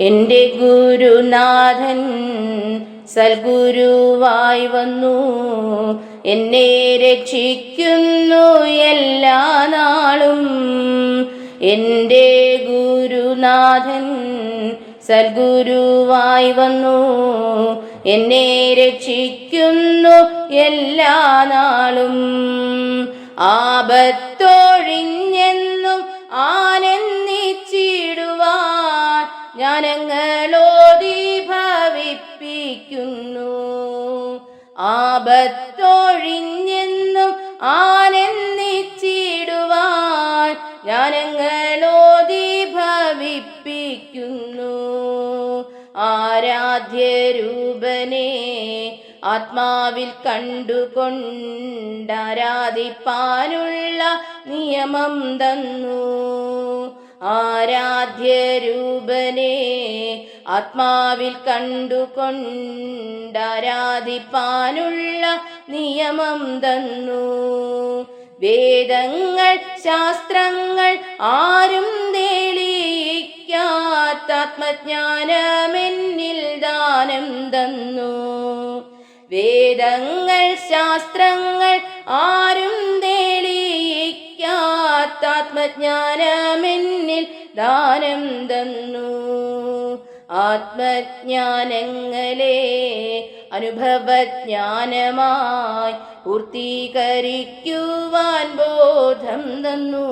എന്റെ ഗുരുനാഥൻ സൽഗുരുവായി വന്നു. എന്നെ രക്ഷിക്കുന്നു എല്ലാ നാളും. എന്റെ ഗുരുനാഥൻ സൽഗുരുവായി വന്നു. എന്നെ രക്ഷിക്കുന്നു എല്ലാ നാളും. ആപത്തൊഴിഞ്ഞെന്നും ഭവിപ്പിക്കുന്നു ആപത്തൊഴിഞ്ഞെന്നും ആനന്ദിച്ചിടുവാൻ ഞാനങ്ങളോതി ഭവിപ്പിക്കുന്നു. ആരാധ്യരൂപനെ ആത്മാവിൽ കണ്ടുകൊണ്ടാരാധിപ്പാനുള്ള നിയമം തന്നു. ആരാധ്യരൂപനെ ആത്മാവിൽ കണ്ടുകൊണ്ടാരാധിപ്പാനുള്ള നിയമം തന്നു. വേദങ്ങൾ ശാസ്ത്രങ്ങൾ ആരും തെളിയിക്കാത്ത ആത്മജ്ഞാനമെന്നിൽ ദാനം തന്നു. വേദങ്ങൾ ശാസ്ത്രങ്ങൾ ആരും തെളിയിക്കാത്ത ആത്മജ്ഞാനമെന്നിൽ ദാനം തന്നു. ആത്മജ്ഞാനങ്ങളെ അനുഭവജ്ഞാനമായി പൂർത്തീകരിക്കുവാൻ ബോധം തന്നു.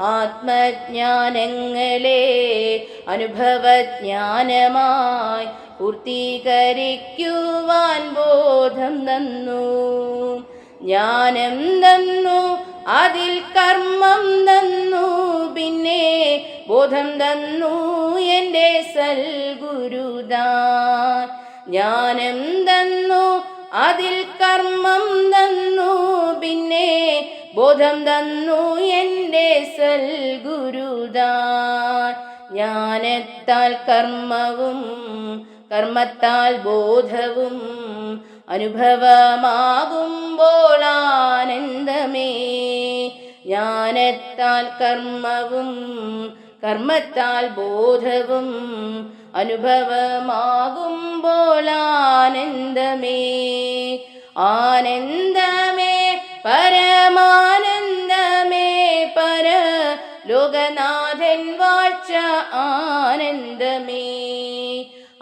ആത്മജ്ഞാനങ്ങളെ അനുഭവജ്ഞാനമായി പൂർത്തീകരിക്കുവാൻ ബോധം തന്നു. ജ്ഞാനം തന്നു അതിൽ കർമ്മം തന്നു പിന്നെ ബോധം തന്നു എന്റെ സൽഗുരുദാൻ ജ്ഞാനം തന്നു അതിൽ കർമ്മം തന്നു പിന്നെ ബോധം തന്നു എന്റെ സൽഗുരുദാൻ ജ്ഞാനത്താൽ കർമ്മവും കർമ്മത്താൽ ബോധവും അനുഭവമാകുമ്പോൾ ആനന്ദമേ ജ്ഞാനത്താൽ കർമ്മവും കർമ്മത്താൽ ബോധവും അനുഭവമാകുമ്പോൾ ആനന്ദമേ ആനന്ദമേ പരമാനന്ദമേ പര ലോകനാഥൻ വാഴ്ച ആനന്ദമേ.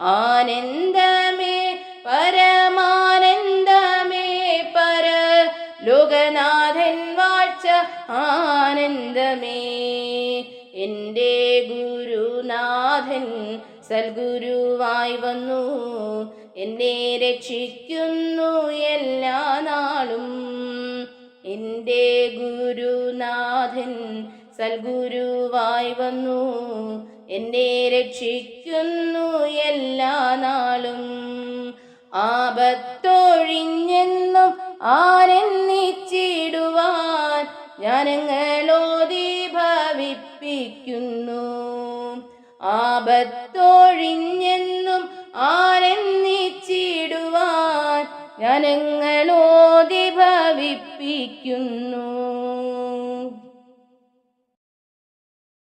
ആനന്ദമേ പരമാനന്ദമേ പര ലോകനാഥൻ വാഴ്ച ആനന്ദമേ. എന്റെ ഗുരുനാഥൻ സൽഗുരുവായി വന്നു. എന്നെ രക്ഷിക്കുന്നു എല്ലാ നാളും. എന്റെ ഗുരുനാഥൻ സൽഗുരുവായി വന്നു. എന്നെ രക്ഷിക്കുന്നു എല്ലാ നാളും. ആപത്തൊഴിഞ്ഞെന്നും ആരെന്നിച്ചിടുവാൻ ഞാനങ്ങളോതി ഭവിപ്പിക്കുന്നു ആപത്തൊഴിഞ്ഞെന്നും ആനന്ദിച്ചിടുവാൻ ജനങ്ങളോ ഭവിപ്പിക്കുന്നു.